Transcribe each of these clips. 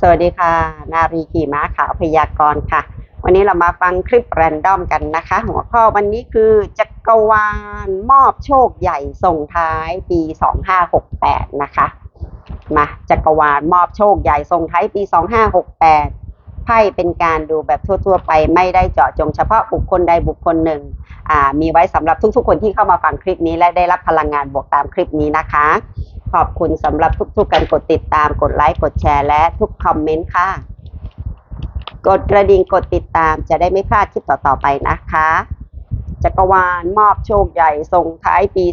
สวัสดีค่ะ นารีขี่ม้าขาวพยากรณ์ค่ะ วันนี้เรามาฟังคลิปแรนดอมกันนะคะ หัวข้อวันนี้คือจักรวาลมอบโชคใหญ่ส่งท้ายปี 2568 นะคะ มาจักรวาลมอบโชคใหญ่ส่งท้ายปี 2568 ไพ่เป็นการดูแบบทั่ว ๆ ไปไม่ได้เจาะจงเฉพาะบุคคลใดบุคคลหนึ่ง มีไว้สำหรับทุกๆ คนที่เข้ามาฟังคลิปนี้และได้รับพลังงานบวกตามคลิปนี้นะคะ ขอบคุณสำหรับทุกๆการกดติดตามกดไลค์กดแชร์และทุกคอมเมนต์ค่ะ กดกระดิ่งกดติดตามจะได้ไม่พลาดคลิปต่อๆไปนะคะ จักรวาลมอบโชคใหญ่ส่งท้ายปี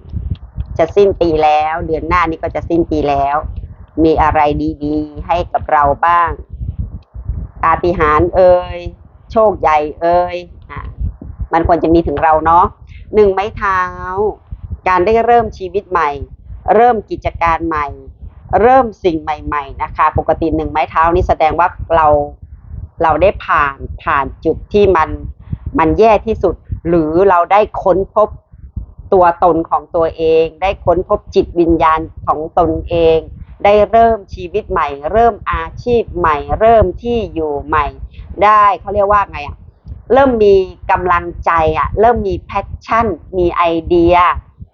2568 จะสิ้นปีแล้ว เดือนหน้านี้ก็จะสิ้นปีแล้ว มีอะไรดีๆ ให้กับเราบ้างปาฏิหาริย์เอ่ยโชคใหญ่เอ่ยมันควรจะมีถึงเราเนาะหนึ่งไม้เท้า การได้เริ่มชีวิตใหม่ เริ่มกิจการใหม่ เริ่มสิ่งใหม่ๆนะคะ ปกติหนึ่งไม้เท้านี่แสดงว่าเราเราได้ผ่านผ่านจุดที่มันมันแย่ที่สุด หรือเราได้ค้นพบตัวตนของตัวเอง ได้ค้นพบจิตวิญญาณของตนเอง ได้เริ่มชีวิตใหม่ เริ่มอาชีพใหม่ เริ่มที่อยู่ใหม่ ได้เขาเรียกว่าไงอะเริ่มมีกำลังใจอะเริ่มมีแพชชั่น มีไอเดีย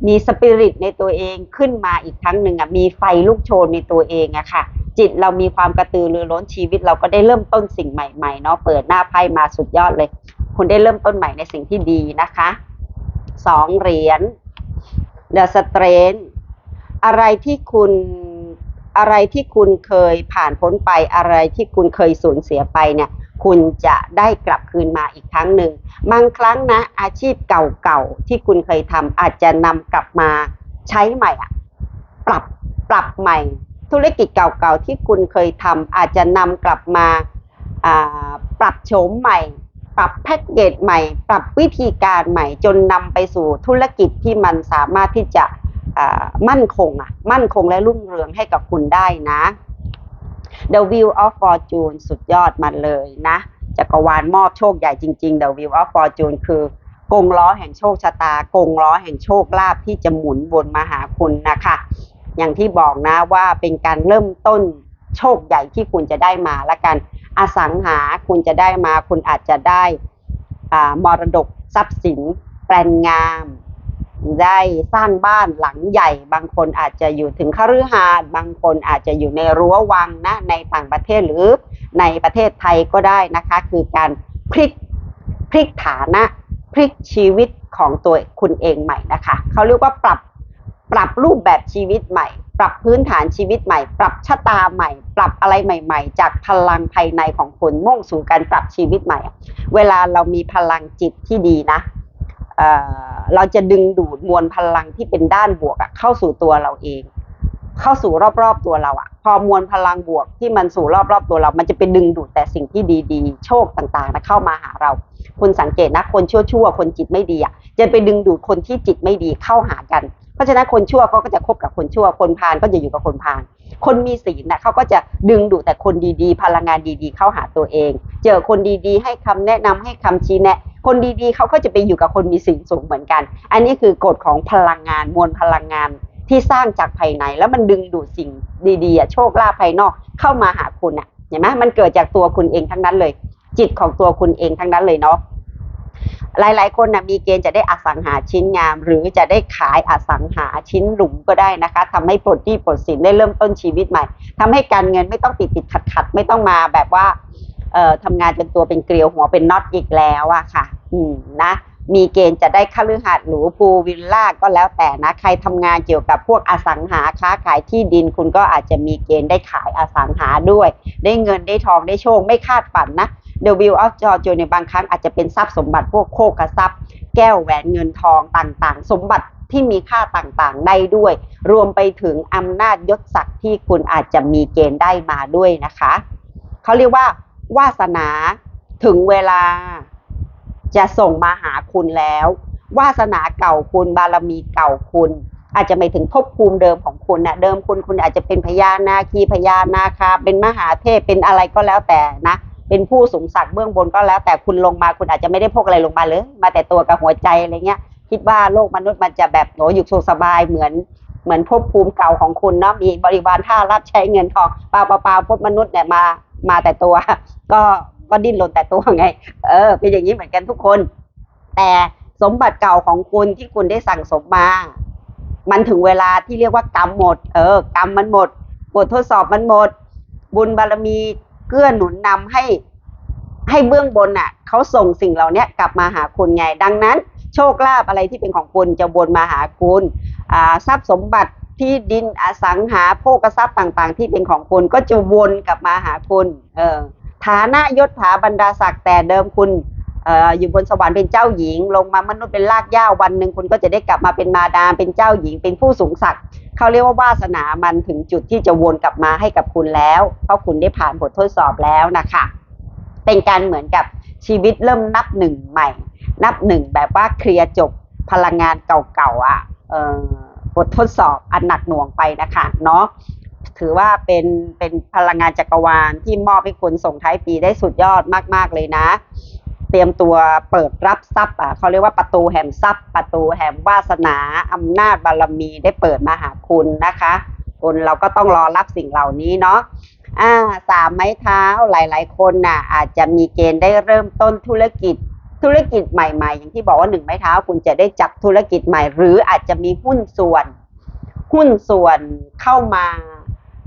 มีสปิริตในตัวเองขึ้นมาอีกครั้งหนึ่งอะมีไฟลุกโชนในตัวเองอะค่ะ จิตเรามีความกระตือรือร้นชีวิตเราก็ได้เริ่มต้นสิ่งใหม่ๆเนาะเปิดหน้าไพ่มาสุดยอดเลย คุณได้เริ่มต้นใหม่ในสิ่งที่ดีนะคะสองเหรียญ The s t r e n g t อะไรที่คุณอะไรที่คุณเคยผ่านพ้นไปอะไรที่คุณเคยสูญเสียไปเนี่ย คุณจะได้กลับคืนมาอีกครั้งหนึ่ง บางครั้งนะ อาชีพเก่าๆ ที่คุณเคยทำอาจจะนำกลับมาใช้ใหม่อะปรับปรับใหม่ ธุรกิจเก่าๆ ที่คุณเคยทำอาจจะนำกลับมาปรับโฉมใหม่ ปรับแพ็กเกจใหม่ ปรับวิธีการใหม่ จนนำไปสู่ธุรกิจที่มันสามารถที่จะมั่นคงอะมั่นคงและรุ่งเรืองให้กับคุณได้นะ The Wheel of Fortune สุดยอดมันเลยนะจักรวาลมอบโชคใหญ่จริงๆ The Wheel of Fortune คือกงล้อแห่งโชคชะตากงล้อแห่งโชคลาภที่จะหมุนวนมาหาคุณนะคะ อย่างที่บอกนะว่าเป็นการเริ่มต้นโชคใหญ่ที่คุณจะได้มาละกัน อสังหาคุณจะได้มา คุณอาจจะได้มรดกทรัพย์สินแปลนงาม ได้สร้างบ้านหลังใหญ่ บางคนอาจจะอยู่ถึงคฤหาสน์บางคนอาจจะอยู่ในรั้ววังนะในต่างประเทศหรือในประเทศไทยก็ได้นะคะ คือการพลิกพลิกฐานะพลิกชีวิตของตัวคุณเองใหม่นะคะเขาเรียกว่าปรับปรับรูปแบบชีวิตใหม่ ปรับพื้นฐานชีวิตใหม่ ปรับชะตาใหม่ ปรับอะไรใหม่ ๆ จากพลังภายในของคุณมุ่งสู่การปรับชีวิตใหม่ เวลาเรามีพลังจิตที่ดีนะ เราจะดึงดูดมวลพลังที่เป็นด้านบวกอะเข้าสู่ตัวเราเอง เข้าสู่รอบๆตัวเราอะพอมวลพลังบวกที่มันสู่รอบๆตัวเรา มันจะไปดึงดูดแต่สิ่งที่ดีๆ โชคต่างๆนะเข้ามาหาเรา คุณสังเกตนะคนชั่วๆคนจิตไม่ดีอะจะไปดึงดูดคนที่จิตไม่ดีเข้าหากันเพราะฉะนั้นคนชั่วเขาก็จะคบกับคนชั่ว คนพาลก็จะอยู่กับคนพาลคนมีศีลนะเขาก็จะดึงดูดแต่คนดีๆ พลังงานดีๆ เข้าหาตัวเอง เจอคนดีๆ ให้คำแนะนำให้คำชี้แนะ คนดีๆเขาก็จะไปอยู่กับคนมีศีลสูงเหมือนกัน อันนี้คือกฎของพลังงานมวลพลังงานที่สร้างจากภายในแล้วมันดึงดูดสิ่งดีๆโชคลาภภายนอกเข้ามาหาคุณอะเห็นไหมมันเกิดจากตัวคุณเองทั้งนั้นเลย จิตของตัวคุณเองทั้งนั้นเลยเนาะหลายๆ คนนะมีเกณฑ์จะได้อสังหาชิ้นงาม หรือจะได้ขายอสังหาชิ้นหลุมก็ได้นะคะทำให้ปลดหนี้ปลดสินได้เริ่มต้นชีวิตใหม่ทำให้การเงินไม่ต้องติดติดขัดขัดไม่ต้องมาแบบว่า ทำงานเป็นตัวเป็นเกลียวหัวเป็นน็อตอีกแล้วอะค่ะ อืมนะมีเกณฑ์จะได้คฤหาสน์หรูพูลวิลล่าก็แล้วแต่นะ ใครทำงานเกี่ยวกับพวกอสังหาค้าขายที่ดินคุณก็อาจจะมีเกณฑ์ได้ขายอสังหาด้วย ได้เงินได้ทองได้โชคไม่คาดฝันนะ The Wheel of Fortune ในบางครั้งอาจจะเป็นทรัพย์สมบัติพวกโคกทรัพย์ แก้วแหวนเงินทองต่างๆ สมบัติที่มีค่าต่างๆ ได้ด้วย รวมไปถึงอำนาจยศศักดิ์ที่คุณอาจจะมีเกณฑ์ได้มาด้วยนะคะ เขาเรียกว่า วาสนาถึงเวลาจะส่งมาหาคุณแล้ว วาสนาเก่าคุณบารมีเก่าคุณ อาจจะไม่ถึงภพภูมิเดิมของคุณนะเดิมคุณคุณอาจจะเป็นพญานาคีพญานาคาเป็นมหาเทพเป็นอะไรก็แล้วแต่นะ เป็นผู้สูงศักดิ์เบื้องบนก็แล้ว แต่คุณลงมาคุณอาจจะไม่ได้พกอะไรลงมาเลย มาแต่ตัวกับหัวใจอะไรเงี้ย คิดว่าโลกมนุษย์มันจะแบบโหอยู่สุขสบายเหมือนเหมือนภพภูมิเก่าของคุณเนาะมีบริวารท่ารับใช้เงินทองเปล่าเปล่าเปล่าพมนุษย์เนี่ยมา มาแต่ตัว ก็ก็ดิ้นรนแต่ตัวไง เออ เป็นอย่างนี้เหมือนกันทุกคน แต่สมบัติเก่าของคุณที่คุณได้สั่งสมมา มันถึงเวลาที่เรียกว่ากรรมหมด เออ กรรมมันหมด บททดสอบมันหมด บุญบารมีเกื้อหนุนนำให้ให้เบื้องบนน่ะเขาส่งสิ่งเหล่านี้กลับมาหาคุณไง ดังนั้น โชคลาภอะไรที่เป็นของคุณจะวนมาหาคุณทรัพย์สมบัติ ที่ดินอสังหาโภกทรัพย์ต่างๆ ที่เป็นของคุณก็จะวนกลับมาหาคุณเออฐานะยศถาบรรดาศักดิ์แต่เดิมคุณเอ่ออยู่บนสวรรค์เป็นเจ้าหญิง ลงมามนุษย์เป็นลากย่าวันหนึ่งคุณก็จะได้กลับมาเป็นมาดามเป็นเจ้าหญิง เป็นผู้สูงศักดิ์เขาเรียกว่าวาสนามันถึงจุดที่จะวนกลับมาให้กับคุณแล้ว เพราะคุณได้ผ่านบททดสอบแล้วนะคะ เป็นการเหมือนกับชีวิตเริ่มนับหนึ่งใหม่ นับหนึ่งแบบว่าเคลียร์จบพลังงานเก่าๆอะเออ บททดสอบอันหนักหน่วงไปนะคะเนาะถือว่าเป็นเป็นพลังงานจักรวาลที่มอบให้คุณส่งท้ายปีได้สุดยอดมาก ๆ เลยนะ เตรียมตัวเปิดรับทรัพย์อะเขาเรียกว่าประตูแห่งทรัพย์ ประตูแห่งวาสนาอำนาจบารมีได้เปิดมาหาคุณนะคะ คุณเราก็ต้องรอรับสิ่งเหล่านี้เนาะอ่าสามไม้เท้าหลาย ๆ คนน่ะอาจจะมีเกณฑ์ได้เริ่มต้นธุรกิจ ธุรกิจใหม่ๆ อย่างที่บอกว่าหนึ่งไม้เท้าคุณจะได้จับธุรกิจใหม่ หรืออาจจะมีหุ้นส่วน หุ้นส่วนเข้ามา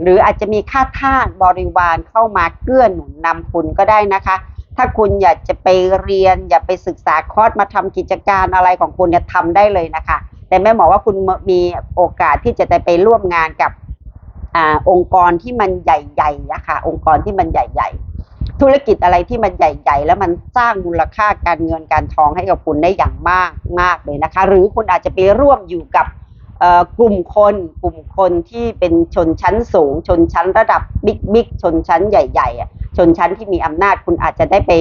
หรืออาจจะมีค่าทาสบริวารเข้ามาเกื้อหนุนนำคุณก็ได้นะคะ ถ้าคุณอยากจะไปเรียน อย่าไปศึกษาคอร์สมาทำกิจการอะไรของคุณเนี่ยทำได้เลยนะคะ แต่แม่หมอว่าคุณมีโอกาสที่จะได้ไปร่วมงานกับอองค์กรที่มันใหญ่ๆอะคะองค์กรที่มันใหญ่ ๆ ธุรกิจอะไรที่มันใหญ่ ๆ แล้วมันสร้างมูลค่าการเงินการทองให้กับคุณได้อย่างมากมากเลยนะคะ หรือคุณอาจจะไปร่วมอยู่กับกลุ่มคนกลุ่มคนที่เป็นชนชั้นสูง ชนชั้นระดับบิ๊กบิ๊กชนชั้นใหญ่ๆชนชั้นที่มีอำนาจคุณอาจจะได้ไป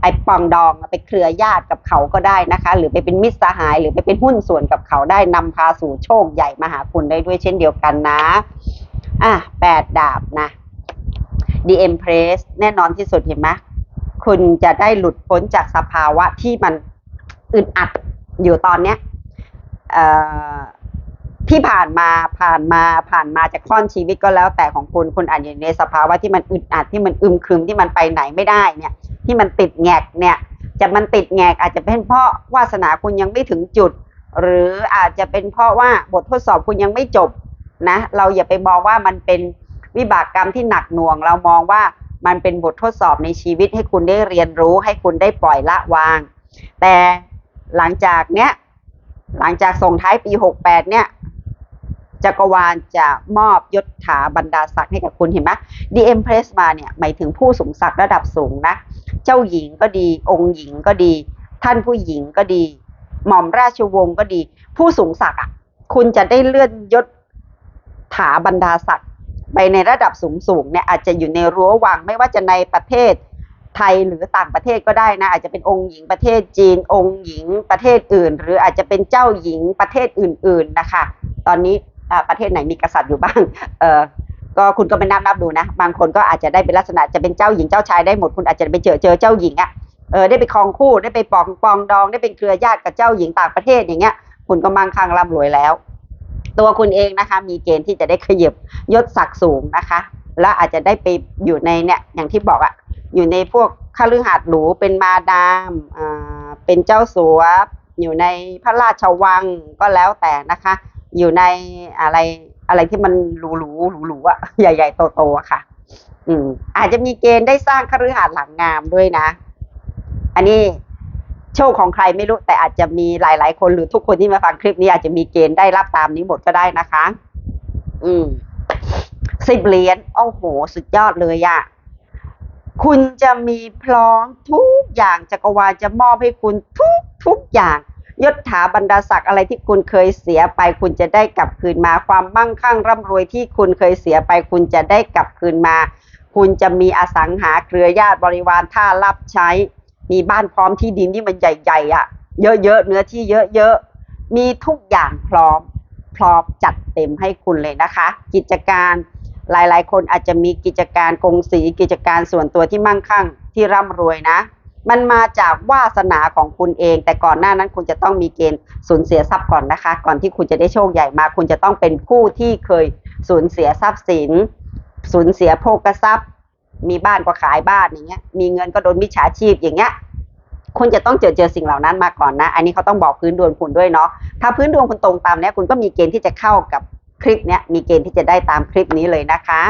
ไอปองดองไปเครือญาติกับเขาก็ได้นะคะ หรือไปเป็นมิตรสหาย หรือไปเป็นหุ้นส่วนกับเขาได้นำพาสู่โชคใหญ่มาหาคุณได้ด้วยเช่นเดียวกันนะ อะแปดดาบนะ The Empress แน่นอนที่สุดเห็นไหมคุณจะได้หลุดพ้นจากสภาวะที่มันอึดอัดอยู่ตอนเนี้ยที่ผ่านมาผ่านมาผ่านมาจากข้อนชีวิตก็แล้วแต่ของคุณคุณอาจจะอยู่ในสภาวะที่มันอึดอัดที่มันอึมครึมที่มันไปไหนไม่ได้เนี่ย ที่มันติดแงกเนี่ย จะมันติดแงกอาจจะเป็นเพราะวาสนาคุณยังไม่ถึงจุด หรืออาจจะเป็นเพราะว่าบททดสอบคุณยังไม่จบนะ เราอย่าไปมองว่ามันเป็น วิบากกรรมที่หนักหน่วง เรามองว่ามันเป็นบททดสอบในชีวิตให้คุณได้เรียนรู้ให้คุณได้ปล่อยละวาง แต่หลังจากเนี้ยหลังจากส่งท้ายปีหกแปดเนี่ยจักรวาลจะมอบยศถาบรรดาศักดิ์ให้กับคุณเห็นไหมดีเอ็มเพรสมาเนี่ยหมายถึงผู้สูงศักดิ์ระดับสูงนะ เจ้าหญิงก็ดี องค์หญิงก็ดี ท่านผู้หญิงก็ดี หม่อมราชวงศ์ก็ดี ผู้สูงศักดิ์อะ คุณจะได้เลื่อนยศถาบรรดาศักดิ์ ไปในระดับสูงสูงๆเนี่ยอาจจะอยู่ในรั้ววังไม่ว่าจะในประเทศไทยหรือต่างประเทศก็ได้นะอาจจะเป็นองค์หญิงประเทศจีน องค์หญิงประเทศอื่น หรืออาจจะเป็นเจ้าหญิงประเทศอื่น ๆนะคะ ตอนนี้ประเทศไหนมีกษัตริย์อยู่บ้างเออก็คุณก็ไปนับนับดูนะ บางคนก็อาจจะได้เป็นลักษณะจะเป็นเจ้าหญิงเจ้าชายได้หมดคุณอาจจะไปเจอเจอเจ้าหญิงอะเออได้ไปครองคู่ได้ไปปองปองดองได้เป็นเครือญาติกับเจ้าหญิงต่างประเทศอย่างเงี้ย คุณก็มั่งคั่งร่ำรวยแล้ว ตัวคุณเองนะคะมีเกณฑ์ที่จะได้ขยับยศศักดิ์สูงนะคะ และอาจจะได้ไปอยู่ในเนี่ยอย่างที่บอกอะอยู่ในพวกข้าลือหาดหรูเป็นมาดามอ่าเป็นเจ้าสัวอยู่ในพระราชวังก็แล้วแต่นะคะ อยู่ในอะไรอะไรที่มันหรูหรูหรูหรูอะใหญ่ ๆ โตๆอะค่ะ อืม อาจจะมีเกณฑ์ได้สร้างคฤหาสน์หลังงามด้วยนะ อันนี้ โชคของใครไม่รู้แต่อาจจะมีหลาย ๆ คนหรือทุกคนที่มาฟังคลิปนี้อาจจะมีเกณฑ์ได้รับตามนี้หมดก็ได้นะคะ อืมสิบเหรียญโอ้โห สุดยอดเลยอะคุณจะมีพร้อมทุกอย่างจักรวาลจะมอบให้คุณทุกทุกอย่างยศถาบรรดาศักดิ์อะไรที่คุณเคยเสียไป คุณจะได้กลับคืนมาความมั่งคั่งร่ำรวยที่คุณเคยเสียไป คุณจะได้กลับคืนมา คุณจะมีอสังหาเครือญาติบริวารท่ารับใช้ มีบ้านพร้อมที่ดินที่มันใหญ่ๆอะ เยอะๆเนื้อที่เยอะๆมีทุกอย่างพร้อม พร้อมจัดเต็มให้คุณเลยนะคะ กิจการหลายๆ คนอาจจะมีกิจการกงสีกิจการส่วนตัวที่มั่งคั่งที่ร่ำรวยนะ มันมาจากวาสนาของคุณเอง แต่ก่อนหน้านั้นคุณจะต้องมีเกณฑ์สูญเสียทรัพย์ก่อนนะคะ ก่อนที่คุณจะได้โชคใหญ่มา คุณจะต้องเป็นผู้ที่เคยสูญเสียทรัพย์สินสูญเสียโภคทรัพย์ มีบ้านก็ขายบ้านอย่างเงี้ย มีเงินก็โดนมิจฉาชีพอย่างเงี้ยคุณจะต้องเจอเจอสิ่งเหล่านั้นมาก่อนนะ อันนี้เขาต้องบอกพื้นดวงคุณด้วยเนาะ ถ้าพื้นดวงคุณตรงตามเนี้ยคุณก็มีเกณฑ์ที่จะเข้ากับคลิปเนี้ย มีเกณฑ์ที่จะได้ตามคลิปนี้เลยนะคะ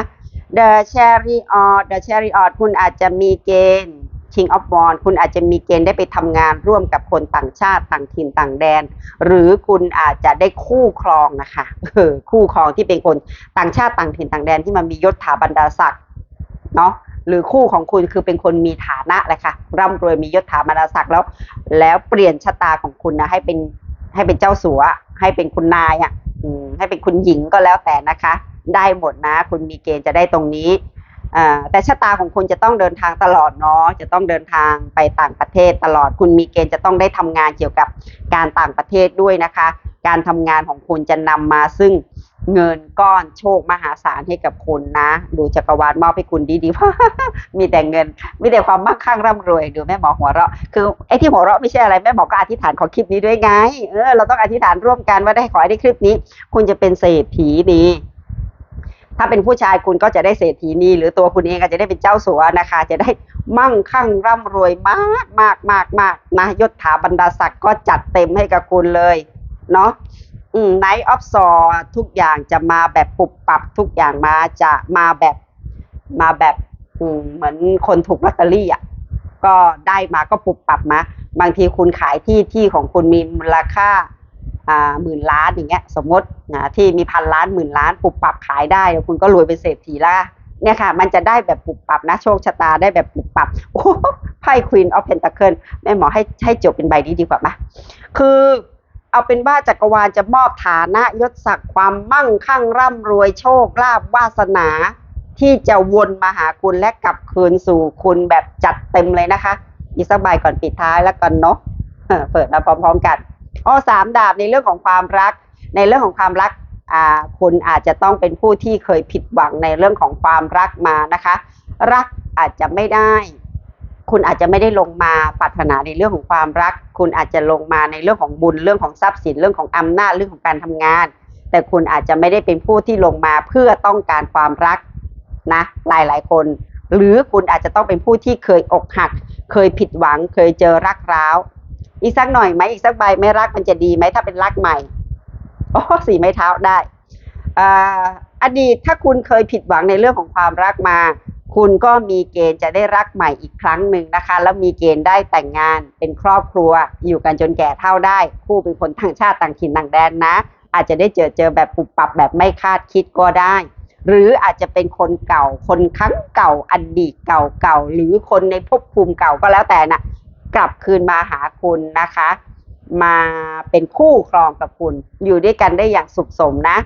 The Chariot The Chariot คุณอาจจะมีเกณฑ์ King of Wands คุณอาจจะมีเกณฑ์ได้ไปทำงานร่วมกับคนต่างชาติต่างถิ่นต่างแดน หรือคุณอาจจะได้คู่ครองนะคะเออคู่ครองที่เป็นคนต่างชาติต่างถิ่นต่างแดนที่มันมียศถาบรรดาศักดิ์ เนาะหรือคู่ของคุณคือเป็นคนมีฐานะแหละค่ะร่ำรวยมียศถาบรรดาศักดิ์แล้ว แล้วเปลี่ยนชะตาของคุณนะให้เป็นให้เป็นเจ้าสัว ให้เป็นคุณนายอะให้เป็นคุณหญิงก็แล้วแต่นะคะ ได้หมดนะ คุณมีเกณฑ์จะได้ตรงนี้อแต่ชะตาของคุณจะต้องเดินทางตลอดเนาะจะต้องเดินทางไปต่างประเทศตลอด คุณมีเกณฑ์จะต้องได้ทำงานเกี่ยวกับการต่างประเทศด้วยนะคะ การทำงานของคุณจะนำมาซึ่งเงินก้อนโชคมหาศาลให้กับคุณนะ ดูจักรวาลมอบให้คุณดีๆว่ามีแต่เงิน มีแต่ความมั่งคั่งร่ำรวยดูแม่หมอหัวเราะคือไอ้ที่หัวเราะไม่ใช่อะไรแม่หมอก็อธิษฐานขอคลิปนี้ด้วยไงเออเราต้องอธิษฐานร่วมกันว่าได้ขอให้ได้คลิปนี้ คุณจะเป็นเศรษฐีดีถ้าเป็นผู้ชายคุณก็จะได้เศรษฐีนีหรือตัวคุณเองก็จะได้เป็นเจ้าสัวนะคะ จะได้มั่งคั่งร่ำรวยมากมากมากมากนะยศถาบรรดาศักดิ์ก็จัดเต็มให้กับคุณเลย เนาะไนท์ออฟซอทุกอย่างจะมาแบบปุบปรับทุกอย่างมาจะมาแบบมาแบบเหมือนคนถูกลอตเตอรี่อะก็ได้มาก็ปุบปรับมา บางทีคุณขายที่ที่ของคุณมีมูลค่าอ่าหมื่นล้านอย่างเงี้ย สมมตินะที่มีพันล้านหมื่นล้านปุบปรับขายได้แล้วคุณก็รวยเป็นเศรษฐีละเนี่ยค่ะ มันจะได้แบบปุบปรับนะโชคชะตาได้แบบปุบปรับโอ้โหไพ่ Queen of Pentacle แม่หมอให้ให้จบเป็นใบนี้ดีกว่าไหมคือ เอาเป็นว่าจักรวาลจะมอบฐานะยศศักดิ์ความมั่งคั่งร่ำรวยโชคลาภวาสนา ที่จะวนมาหาคุณและกลับคืนสู่คุณแบบจัดเต็มเลยนะคะ อีกสักใบก่อนปิดท้ายแล้วกันเนาะเปิดมาพร้อมๆกันอ้อสามดาบในเรื่องของความรัก ในเรื่องของความรักอ่าคุณอาจจะต้องเป็นผู้ที่เคยผิดหวังในเรื่องของความรักมานะคะ รักอาจจะไม่ได้ คุณอาจจะไม่ได้ลงมาปรารถนาในเรื่องของความรัก คุณอาจจะลงมาในเรื่องของบุญเรื่องของทรัพย์สินเรื่องของอำนาจเรื่องของการทำงาน แต่คุณอาจจะไม่ได้เป็นผู้ที่ลงมาเพื่อต้องการความรักนะหลายหลายคน หรือคุณอาจจะต้องเป็นผู้ที่เคยอกหัก เคยผิดหวัง เคยเจอรักร้าว อีกสักหน่อยไหมอีกสักใบไม่รักมันจะดีไหมถ้าเป็นรักใหม่โอ้สีไม้เท้าได้อ่าอดีตถ้าคุณเคยผิดหวังในเรื่องของความรักมา คุณก็มีเกณฑ์จะได้รักใหม่อีกครั้งหนึ่งนะคะ แล้วมีเกณฑ์ได้แต่งงานเป็นครอบครัว อยู่กันจนแก่เท่าได้ คู่เป็นคนต่างชาติต่างถิ่นต่างแดนนะ อาจจะได้เจอเจอแบบปุบปับแบบไม่คาดคิดก็ได้ หรืออาจจะเป็นคนเก่า คนครั้งเก่าอดีตเก่าเก่าๆหรือคนในภพภูมิเก่าก็แล้วแต่นะกลับคืนมาหาคุณนะคะ มาเป็นคู่ครองกับคุณ อยู่ด้วยกันได้อย่างสุขสมนะ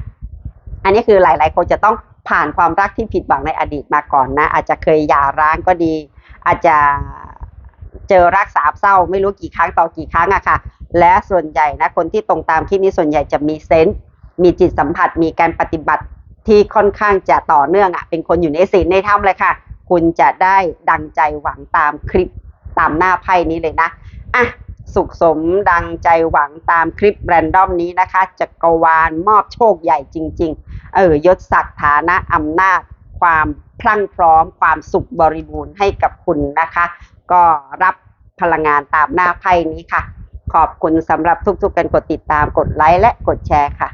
อันนี้คือหลาย ๆ คนจะต้อง ผ่านความรักที่ผิดหวังในอดีตมาก่อนนะ อาจจะเคยหย่าร้างก็ดี อาจจะเจอรักสามเศร้าไม่รู้กี่ครั้งต่อกี่ครั้งอะค่ะ และส่วนใหญ่นะคนที่ตรงตามที่นี้ส่วนใหญ่จะมีเซนส์มีจิตสัมผัสมีการปฏิบัติที่ค่อนข้างจะต่อเนื่องอะเป็นคนอยู่ในศีลในธรรมเลยค่ะ คุณจะได้ดังใจหวังตามคลิปตามหน้าไพ่นี้เลยนะอะ สุขสมดังใจหวังตามคลิปแรนดอมนี้นะคะจักรวาลมอบโชคใหญ่จริง ๆ เออยศศักดิ์ฐานะอำนาจ ความพรั่งพร้อม ความสุขบริบูรณ์ให้กับคุณนะคะ ก็รับพลังงานตามหน้าไพ่นี้ค่ะ ขอบคุณสำหรับทุกๆการกดติดตามกดไลค์และกดแชร์ค่ะ